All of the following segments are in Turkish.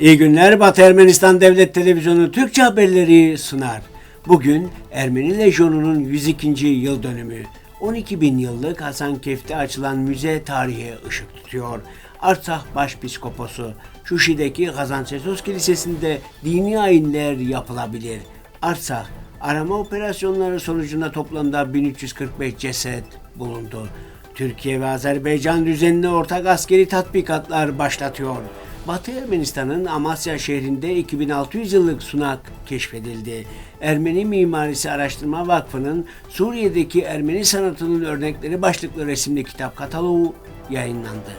İyi günler Batı Ermenistan Devlet Televizyonu Türkçe haberleri sunar. Bugün Ermeni Lejyonu'nun 102. yıl dönümü. 12 bin yıllık Hasankeyf'te açılan müze tarihe ışık tutuyor. Artsakh Başpiskoposu, Şuşi'deki Kazançesos Kilisesi'nde dini ayinler yapılabilir. Artsakh, arama operasyonları sonucunda toplamda 1345 ceset bulundu. Türkiye ve Azerbaycan düzenli ortak askeri tatbikatlar başlatıyor. Batı Ermenistan'ın Amasya şehrinde 2600 yıllık sunak keşfedildi. Ermeni Mimarisi Araştırma Vakfı'nın Suriye'deki Ermeni sanatının örnekleri başlıklı resimli kitap kataloğu yayınlandı.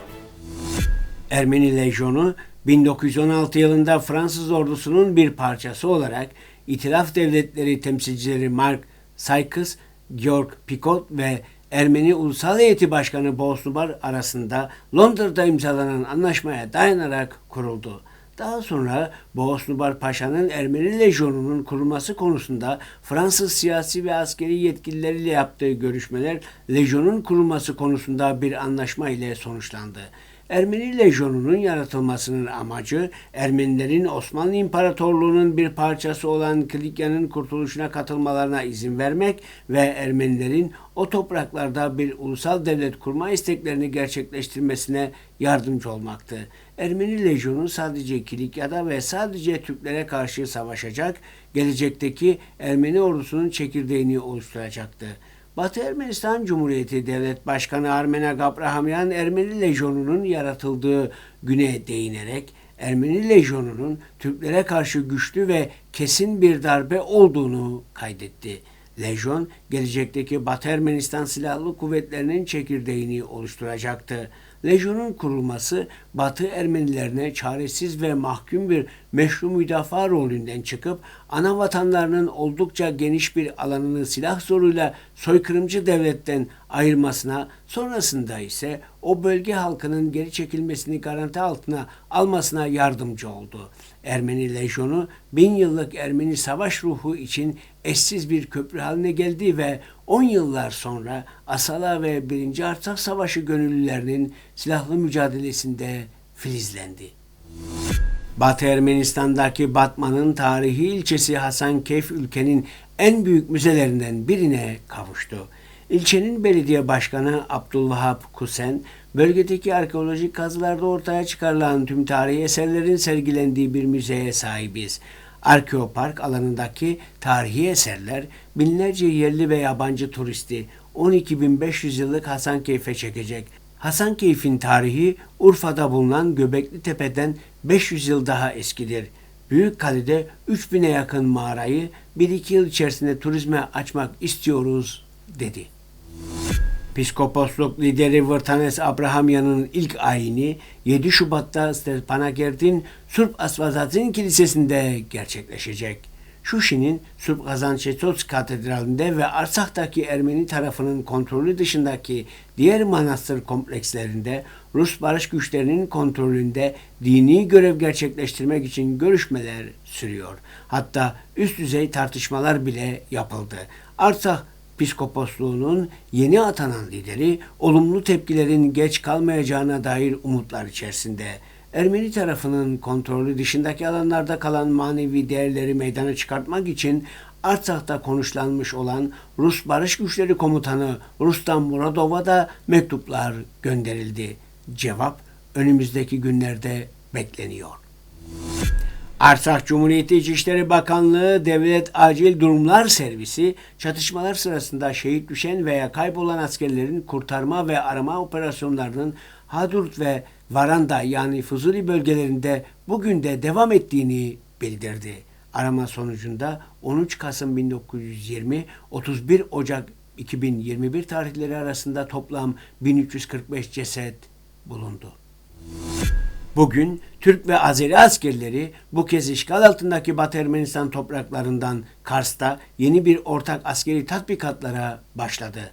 Ermeni Lejyonu 1916 yılında Fransız ordusunun bir parçası olarak İtilaf Devletleri temsilcileri Mark Sykes, Georg Picot ve Ermeni Ulusal Heyeti Başkanı Bosnubar arasında Londra'da imzalanan anlaşmaya dayanarak kuruldu. Daha sonra Bosnubar Paşa'nın Ermeni Lejyonu'nun kurulması konusunda Fransız siyasi ve askeri yetkilileriyle yaptığı görüşmeler Lejyonun kurulması konusunda bir anlaşma ile sonuçlandı. Ermeni Lejyonu'nun yaratılmasının amacı Ermenilerin Osmanlı İmparatorluğu'nun bir parçası olan Kilikya'nın kurtuluşuna katılmalarına izin vermek ve Ermenilerin o topraklarda bir ulusal devlet kurma isteklerini gerçekleştirmesine yardımcı olmaktı. Ermeni Lejyonu sadece Kilikya'da ve sadece Türklere karşı savaşacak, gelecekteki Ermeni ordusunun çekirdeğini oluşturacaktı. Batı Ermenistan Cumhuriyeti Devlet Başkanı Armenak Abrahamyan Ermeni Lejyonu'nun yaratıldığı güne değinerek Ermeni Lejyonu'nun Türklere karşı güçlü ve kesin bir darbe olduğunu kaydetti. Lejyon gelecekteki Batı Ermenistan Silahlı Kuvvetleri'nin çekirdeğini oluşturacaktı. Lejyonun kurulması Batı Ermenilerine çaresiz ve mahkum bir meşru müdafaa rolünden çıkıp ana vatanlarının oldukça geniş bir alanını silah zoruyla soykırımcı devletten ayırmasına, sonrasında ise o bölge halkının geri çekilmesini garanti altına almasına yardımcı oldu. Ermeni lejyonu bin yıllık Ermeni savaş ruhu için eşsiz bir köprü haline geldi ve 10 yıllar sonra Asala ve 1. Artsakh Savaşı gönüllülerinin silahlı mücadelesinde filizlendi. Batı Ermenistan'daki Batman'ın tarihi ilçesi Hasankeyf ülkenin en büyük müzelerinden birine kavuştu. İlçenin belediye başkanı Abdülvahap Kusen, bölgedeki arkeolojik kazılarda ortaya çıkarılan tüm tarihi eserlerin sergilendiği bir müzeye sahibiz. Arkeopark alanındaki tarihi eserler binlerce yerli ve yabancı turisti 12.500 yıllık Hasankeyf'e çekecek. Hasankeyf'in tarihi Urfa'da bulunan Göbekli Tepe'den 500 yıl daha eskidir. Büyük Kale'de 3000'e yakın mağarayı 1-2 yıl içerisinde turizme açmak istiyoruz dedi. Piskoposluk lideri Vırtanes Abrahamyan'ın ilk ayini 7 Şubat'ta Stepanakert Surp Asvazat'ın kilisesinde gerçekleşecek. Şuşi'nin Surp Kazançetos Katedrali'nde ve Arsak'taki Ermeni tarafının kontrolü dışındaki diğer manastır komplekslerinde Rus barış güçlerinin kontrolünde dini görev gerçekleştirmek için görüşmeler sürüyor. Hatta üst düzey tartışmalar bile yapıldı. Arsak Piskoposluğunun yeni atanan lideri olumlu tepkilerin geç kalmayacağına dair umutlar içerisinde. Ermeni tarafının kontrolü dışındaki alanlarda kalan manevi değerleri meydana çıkartmak için Artsak'ta konuşlanmış olan Rus Barış Güçleri Komutanı Rustam Muradov'a da mektuplar gönderildi. Cevap önümüzdeki günlerde bekleniyor. Arsak Cumhuriyeti İçişleri Bakanlığı Devlet Acil Durumlar Servisi çatışmalar sırasında şehit düşen veya kaybolan askerlerin kurtarma ve arama operasyonlarının Hadurt ve Varanda yani Fuzuli bölgelerinde bugün de devam ettiğini bildirdi. Arama sonucunda 13 Kasım 1920 31 Ocak 2021 tarihleri arasında toplam 1345 ceset bulundu. Bugün Türk ve Azeri askerleri bu kez işgal altındaki Batı Ermenistan topraklarından Kars'ta yeni bir ortak askeri tatbikatlara başladı.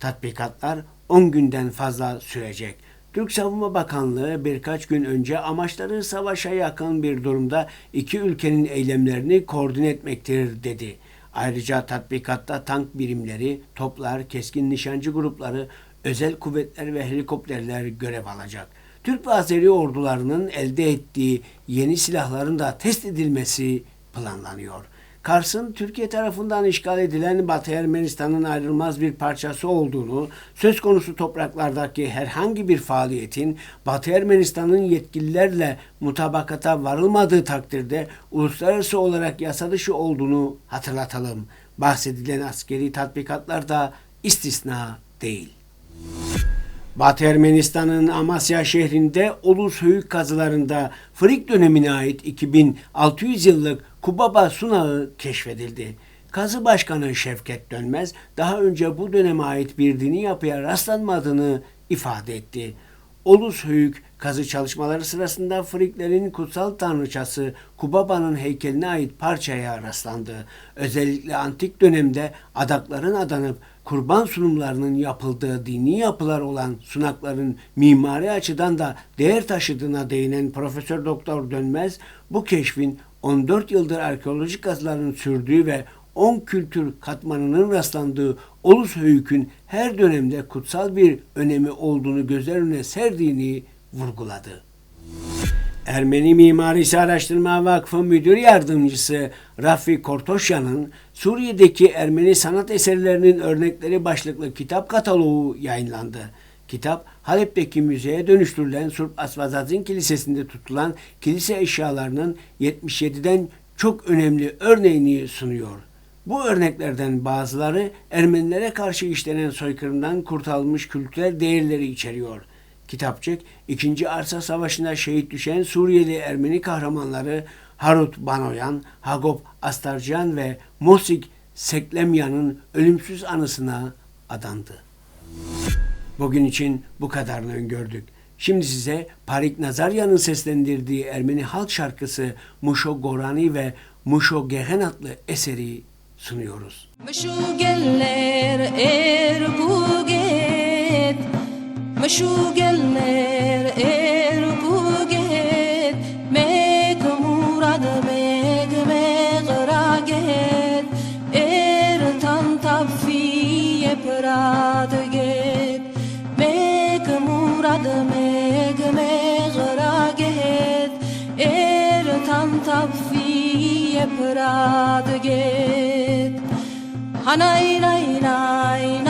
Tatbikatlar 10 günden fazla sürecek. Türk Savunma Bakanlığı birkaç gün önce amaçları savaşa yakın bir durumda iki ülkenin eylemlerini koordine etmektir dedi. Ayrıca tatbikatta tank birimleri, toplar, keskin nişancı grupları, özel kuvvetler ve helikopterler görev alacak. Türk ve Azeri ordularının elde ettiği yeni silahların da test edilmesi planlanıyor. Kars'ın Türkiye tarafından işgal edilen Batı Ermenistan'ın ayrılmaz bir parçası olduğunu, söz konusu topraklardaki herhangi bir faaliyetin Batı Ermenistan'ın yetkililerle mutabakata varılmadığı takdirde uluslararası olarak yasa dışı olduğunu hatırlatalım. Bahsedilen askeri tatbikatlar da istisna değil. Batı Ermenistan'ın Amasya şehrinde Ulus Höyük kazılarında Frig dönemine ait 2600 yıllık Kubaba sunağı keşfedildi. Kazı Başkanı Şevket Dönmez daha önce bu döneme ait bir dini yapıya rastlanmadığını ifade etti. Ulus Höyük kazı çalışmaları sırasında Friglerin kutsal tanrıçası Kubaba'nın heykeline ait parçaya rastlandı. Özellikle antik dönemde adakların adanıp kurban sunumlarının yapıldığı dini yapılar olan sunakların mimari açıdan da değer taşıdığına değinen Profesör Doktor Dönmez bu keşfin 14 yıldır arkeolojik kazıların sürdüğü ve 10 kültür katmanının rastlandığı Olus Höyük'ün her dönemde kutsal bir önemi olduğunu gözler önüne serdiğini vurguladı. Ermeni Mimarisi Araştırma Vakfı Müdür Yardımcısı Rafi Kortoşyan'ın Suriye'deki Ermeni sanat eserlerinin örnekleri başlıklı kitap kataloğu yayınlandı. Kitap Halep'teki müzeye dönüştürülen Surp Asvazazin Kilisesi'nde tutulan kilise eşyalarının 77'den çok önemli örneğini sunuyor. Bu örneklerden bazıları Ermenilere karşı işlenen soykırımdan kurtarılmış kültürel değerleri içeriyor. Kitapçık, 2. Arsa Savaşı'nda şehit düşen Suriyeli Ermeni kahramanları Harut Banoyan, Hagop Astarcan ve Mosik Seklemyan'ın ölümsüz anısına adandı. Bugün için bu kadarını öngördük. Şimdi size Parik Nazaryan'ın seslendirdiği Ermeni halk şarkısı Muşo Gorani ve Muşo Gehen adlı eseri sunuyoruz. Meshugeller erguget Meshugeller erguget Meg murad meg megraget Er tan tafiye pradeget Meg murad meg megraget Er tan tafiye pradeget Hanay nay nay nay